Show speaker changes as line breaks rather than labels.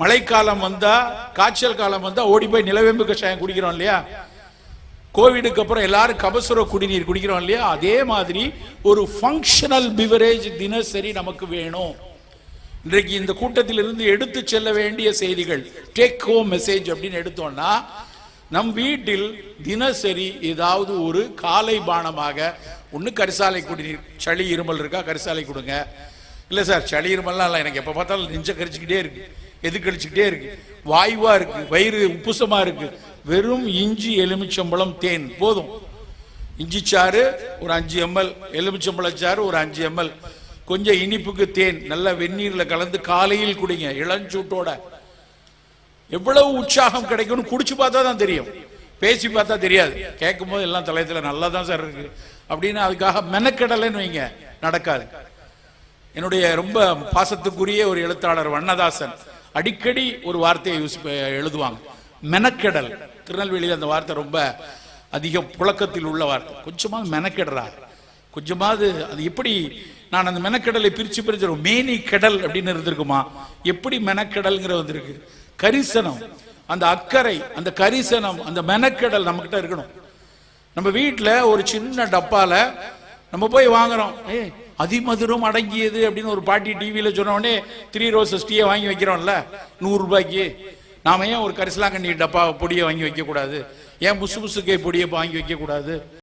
மழைக்காலம் வந்தா காய்ச்சல் காலம் வந்தா ஓடி போய் நிலவேம்பு கஷாயம் குடிக்கிறோம் இல்லையா? கோவிடுக்கு அப்புறம் எல்லாரும் கபசுர குடிநீர் குடிக்கிறோம் இல்லையா? அதே மாதிரி ஒரு ஃபங்க்ஷனல் பிவரேஜ் தினசரி நமக்கு வேணும். இன்றைக்கு இந்த கூட்டத்திலிருந்து எடுத்து செல்ல வேண்டிய செய்திகள் டேக் ஹோம் மெசேஜ் அப்படின்னு எடுத்தோம்னா நம் வீட்டில் தினசரி ஏதாவது ஒரு காலை பானமாக ஒன்று கரிசாலை குடிநீர் சளி இருமல் இருக்கா? கரிசாலை கொடுங்க. இல்லை சார் சளி இருமல்லாம் இல்லை எனக்கு எப்போ பார்த்தாலும் நெஞ்ச கரிச்சுக்கிட்டே இருக்கு. எது இருக்கு. வாய்வா இருக்கு வயிறு உப்புசமா இருக்கு. வெறும் இஞ்சி எலுமிச்சம்பழம் தேன். போதும். இஞ்சி சாறு ஒரு அஞ்சு எம்எல். எலுமிச்சம்பழச்சாறு ஒரு அஞ்சு எம்எல். கொஞ்சம் இனிப்புக்கு தேன். நல்ல வெந்நீரில் கலந்து காலையில் குடிங்க. இளஞ்சூட்டோட. எவ்வளவு உற்சாகம் கிடைக்கும்னு குடிச்சு பார்த்தா தான் தெரியும். பேசி பார்த்தா தெரியாது. கேட்கும் போது எல்லாம் தலையத்தில் நல்லா தான் சார் இருக்கு. அப்படின்னு அதுக்காக மெனக்கெடலைன்னு வைங்க. நடக்காது. என்னுடைய ரொம்ப பாசத்துக்குரிய ஒரு எழுத்தாளர் வண்ணதாசன். அடிக்கடி ஒரு வார்த்தையை யூஸ் எழுதுவாங்க. மெனக்கெடல். திருநெல்வேலியில் அந்த வார்த்தை ரொம்ப அதிக புழக்கத்தில் உள்ள வார்த்தை. கொஞ்சமாக மெனக்கெடுறார் கொஞ்சமாவது அது எப்படி நான் அந்த மெனக்கெடலை பிரித்து பிரிச்சு மேனி கடல் அப்படின்னு இருந்திருக்குமா? எப்படி மெனக்கடல்ங்கிற வந்திருக்கு? கரிசனம். அந்த அக்கறை அந்த கரிசனம் அந்த மெனக்கெடல் நம்மக்கிட்ட இருக்கணும். நம்ம வீட்டில் ஒரு சின்ன டப்பாவில் நம்ம போய் வாங்குறோம். ஏ அதிமதுரம் அடங்கியது அப்படின்னு ஒரு பாட்டி டிவியில் சொன்ன த்ரீ ரோசஸ் டீயை வாங்கி வைக்கிறோம்ல. நூறு ரூபாய்க்கு. நாம ஏன் ஒரு கரிசலாங்கண்ணி டப்பா பொடியை வாங்கி வைக்கக்கூடாது? ஏன் புசு புசுக்கை பொடியை வாங்கி வைக்கக்கூடாது?